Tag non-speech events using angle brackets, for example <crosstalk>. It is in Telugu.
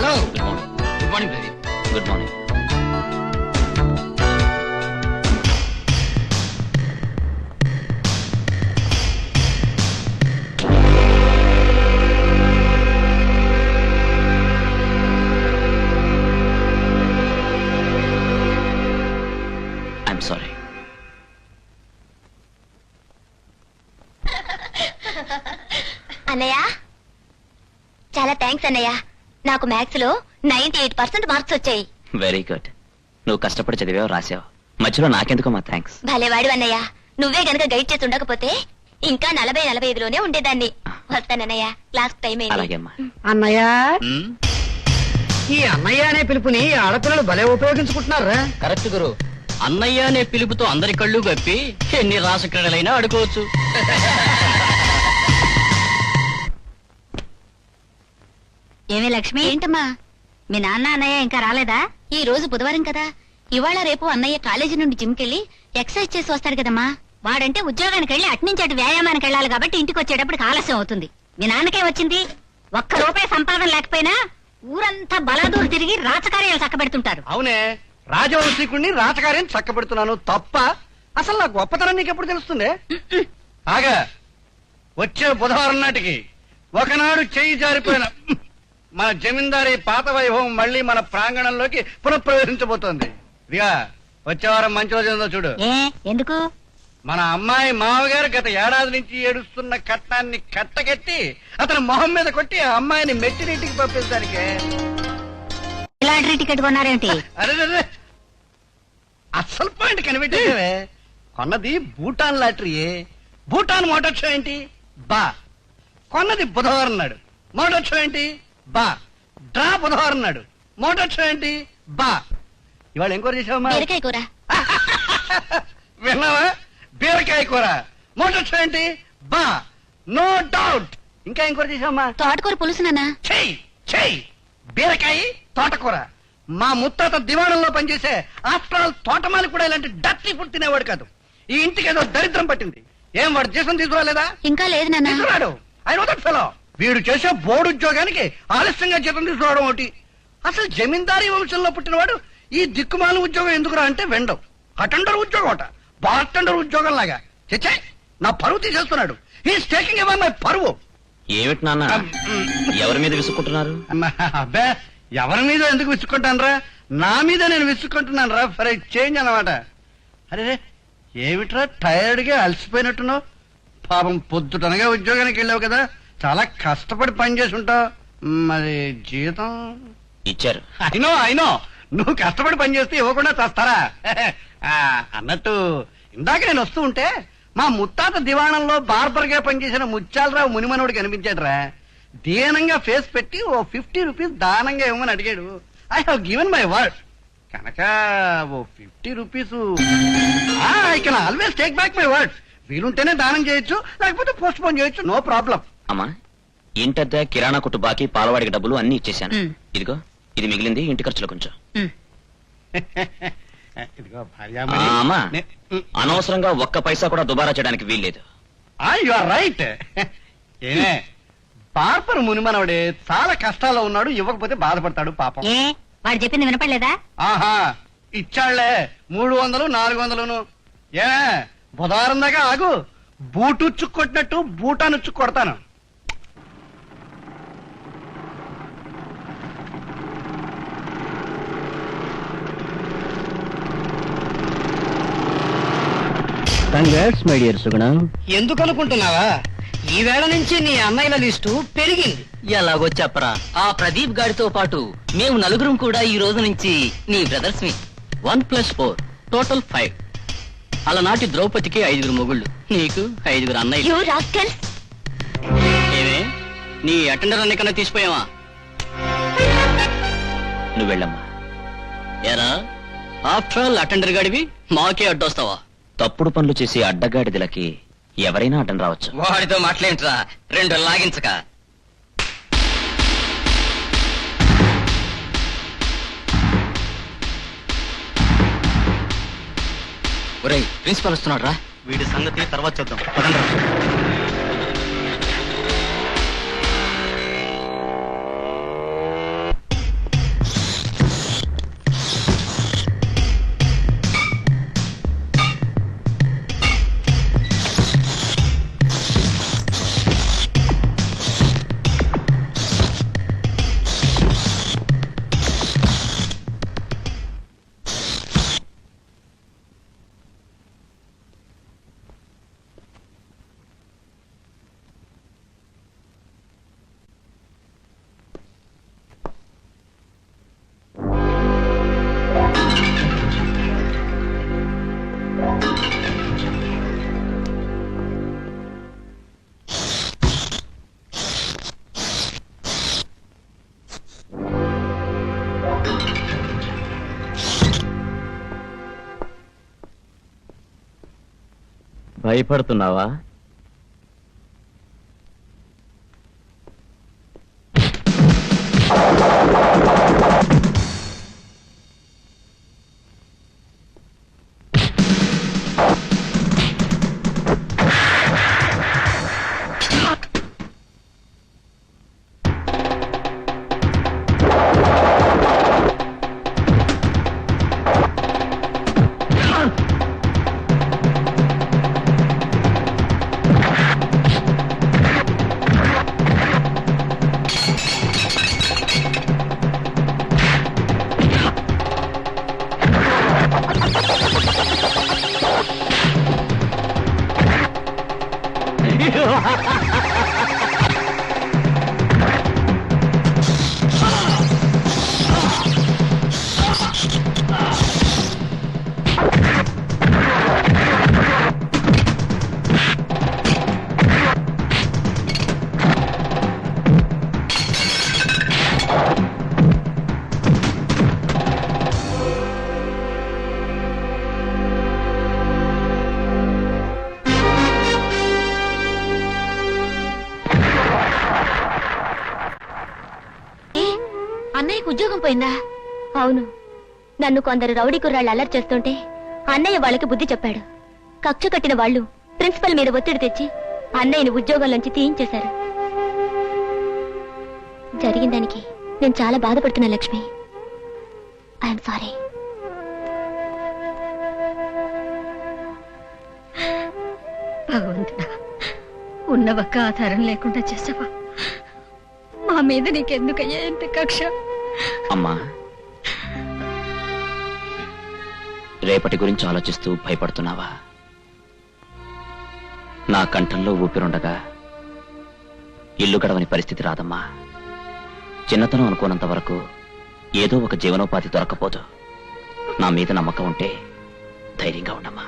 Hello good morning good morning Pradeep good morning అన్నయ్య? చాలా థ్యాంక్స్ అన్నయ్య. నాకు మ్యాథ్స్లో నైన్టీ ఎయిట్ పర్సెంట్ మార్క్స్ వచ్చాయి. వెరీ గుడ్ నువ్వు కష్టపడి చదివావు రాసావు. మధ్యలో నాకెందుకు మా థ్యాంక్స్ భలేవాడు అన్నయ్య. నువ్వే గనక గైడ్ చేసి ఉండకపోతే ఇంకా నలభై నలభై ఐదులోనే ఉండేదాన్ని వస్తానన్నయ్య క్లాస్ టైం అయింది. అన్నయ్య? ఈ అన్నయ్య అనే పిలుపుని ఆడపిల్లలు భలే ఉపయోగించుకుంటున్నారా కరెక్ట్ గురు. అన్నయ్య అనే పిలుపుతో అందరి కళ్ళు గప్పి ఎన్ని రాస క్రీడలైనా ఆడుకోవచ్చు. ఏమే లక్ష్మి? ఏంటమ్మా? మీ నాన్న అన్నయ్య ఇంకా రాలేదా? ఈ రోజు బుధవారం కదా. ఇవాళ రేపు అన్నయ్య కాలేజీ నుండి జిమ్ కెళ్ళి ఎక్సర్సైజ్ చేసి వస్తాడు కదమ్మా. వాడంటే ఉద్యోగానికి వెళ్ళి అట్నుంచి అటు వ్యాయామానికి వెళ్ళాలి కాబట్టి ఇంటికి వచ్చేటప్పుడు ఆలస్యం అవుతుంది. మీ నాన్నకే వచ్చింది? ఒక్క రూపాయి సంపాదన లేకపోయినా ఊరంతా బలాదూరు తిరిగి రాజకార్యాలు చక్కబెడుతుంటారు. అవునే రాజవంశీకుణ్ణి రాజకార్యం చక్కబెడుతున్నాను తప్ప అసలు నా గొప్పతనం నీకు ఎప్పుడు తెలుస్తుంది ఆగా వచ్చే బుధవారం నాటికి ఒకనాడు చెయ్యి జారిపోయిన మన జమీందారీ పాత వైభవం మళ్ళీ మన ప్రాంగణంలోకి పునఃప్రవేశించబోతోంది. ఇదిగా వచ్చే వారం మంచి రోజు ఏందో చూడు. ఏ? ఎందుకు? మన అమ్మాయి మామగారు గత ఏడాది నుంచి ఏడుస్తున్న కట్నాన్ని కట్టగట్టి అతను మొహం మీద కొట్టి ఆ అమ్మాయిని మెట్టినీటికి పంపించడానికి లాటరీ టికెట్ కొన్నారేంటి <laughs> అరే అరే. అస్సలు పాయింట్ కనిపెట్టావే కొన్నది భూటాన్ లాటరీయే భూటాన్ మోటార్ షో ఏంటి? బా. కొన్నది బుధవారం నాడు. మోటార్ షో ఏంటి? బా డ్రా బుధవారం నాడు మోటార్ షో ఏంటి? బా ఇవాళ చేసావమ్మా? బీరకాయ కూర. <laughs> విన్నావా? బీరకాయ కూర. మోటార్ షో ఏంటి? బా నో డౌట్. ఇంకా ఎంక్వైరీ చేసావమ్మా? తోటకూర పులుసు నాన్న. చెయ్యి చెయ్యి బీరకాయ తోటకూర. మా ముత్తాత దివాణంలో పనిచేసే ఆఫ్టర్ ఆల్ తోటమాలి కూడా ఇలాంటి డర్టీ ఫుడ్ తినేవాడు కాదు. ఈ ఇంటికి ఏదో దరిద్రం పట్టింది. ఏం వాడు జీతం తీసుకురాలేదా? ఇంకా లేదు నాన్న. తీసుకురాడు. I know that fellow. వీడు చేసే బోర్డు ఉద్యోగానికి ఆలస్యంగా జీతం తీసుకురావడం ఒకటి. అసలు జమీందారీ వంశంలో పుట్టినవాడు ఈ దిక్కుమాల ఉద్యోగం ఎందుకురా అంటే వెండవు అటెండర్ ఉద్యోగం అట. బార్టెండర్ ఉద్యోగం లాగా చచ్చే నా పరువు తీసేస్తున్నాడు. ఈ టేకింగ్ ఇవ్వ మై పరువు. ఏమిటి నాన్న? ఎవరి మీద విసుక్కుంటున్నారు? అబ్బే ఎవరి మీద ఎందుకు విసుక్కుంటానరా? నా మీద నేను విసుక్కుంటున్నాను రా ఫర్ చేంజ్ అన్నమాట. అరే రే, ఏమిట్రా టైర్డ్గా అలసిపోయినట్టున్నావు? పాపం పొద్దుటనగా ఉద్యోగానికి వెళ్ళావు కదా. చాలా కష్టపడి పని చేసి ఉంటావు మరి జీతం ఇచ్చారు. అయినో అయినో నువ్వు కష్టపడి పని చేస్తే ఇవ్వకుండా చేస్తారా? అన్నట్టు ఇందాక నేను వస్తూ ఉంటే మా ముత్తాత దివాణంలో బార్బర్గా పనిచేసిన ముత్యాలరావు మునిమనోడు కనిపించాడురా. దీనంగా ఫేస్ పెట్టి ఓ ఫిఫ్టీ రూపీస్ దానంగా ఇవ్వమని అడిగాడు. I have given my word కనుక ఓ fifty rupees. I can always take back my word వీలుంటేనే దానం చేయొచ్చు లేకపోతే పోస్ట్ పోన్ చేయొచ్చు నో ప్రాబ్లం. అమ్మా ఇంటద్దె కిరాణా కొట్టు బాకీ పాలవాడికి డబ్బులు అన్ని ఇచ్చేశాను. మ్. ఇదిగో ఇది మిగిలింది ఇంటి ఖర్చులో కొంచెం. <laughs> ఇదిగో ఆ, భార్యామణి అమ్మా నే- అనవసరంగా ఒక్క పైసా కూడా దుబారా చేయడానికి వీల్లేదు. యు ఆర్ రైట్ ఏమే మునిమనవడే చాలా కష్టాల్లో ఉన్నాడు ఇవ్వకపోతే బాధపడతాడు పాపం. ఏ వాడు చెప్పింది వినపడలేదా? ఆహా ఇచ్చాళ్ళే మూడు వందలు నాలుగు వందలును. ఏ బుధవారం దాకా ఆగు బూటు కొట్టినట్టు బూటాను కొడతాను. Congrats my dear Suguna. ఎందుకు అనుకుంటున్నావా? ఈ వేళ నుంచి నీ అన్నయ్యల లిస్టు పెరిగింది. ఎలాగో చెప్పరా. ఆ ప్రదీప్ గారితో పాటు మేము నలుగురం కూడా ఈ రోజు నుంచి నీ బ్రదర్స్ మీ one plus four total five. అలనాటి ద్రౌపదికి ఐదుగురు మొగుళ్ళు. నీకు ఐదుగురు అన్నయ్య ఏమే? నీ అటెండర్ అన్నికన్నా తీసిపోయావా? నువ్వు వెళ్ళమ్మా. ఎరా ఆఫ్టర్ ఆల్ అటెండర్ గాడివి మాకే అడ్డొస్తావా? తప్పుడు పనులు చేసే అడ్డగాడిదలకి ఎవరైనా అడ్డం రావచ్చు. వాడితో మాట్లాడింట్రా. రెండు లాగించక. ఒరేయ్ ప్రిన్సిపల్ వస్తున్నాడు రా వీడి సంగతి తర్వాత చూద్దాం. భయపడుతున్నావా? ఉద్యోగం పోయిందా? అవును. నన్ను కొందరు రౌడీ కుర్రాళ్ళు అల్లరి చేస్తుంటే అన్నయ్య వాళ్ళకి బుద్ధి చెప్పాడు. కక్ష కట్టిన వాళ్ళు ప్రిన్సిపల్ మీద ఒత్తిడి తెచ్చి అన్నయ్యని ఉద్యోగంలోంచి తీయించేశారు. జరిగిన దానికి నేను చాలా బాధపడుతున్నా లక్ష్మి. ఐఎమ్ సారీ భగవంతుడా ఉన్న ఒక్క ఆధారం లేకుండా చేసావా? మా మీద నీకెందుకయ్యా ఎంత కక్ష? అమ్మా. రేపటి గురించి ఆలోచిస్తూ భయపడుతున్నావా? నా కంఠంలో ఊపిరుండగా ఇల్లు గడవని పరిస్థితి రాదమ్మా. చిన్నతనం అనుకోనంత వరకు ఏదో ఒక జీవనోపాధి దొరకపోదు. నా మీద నమ్మకం ఉంటే ధైర్యంగా ఉండమ్మా.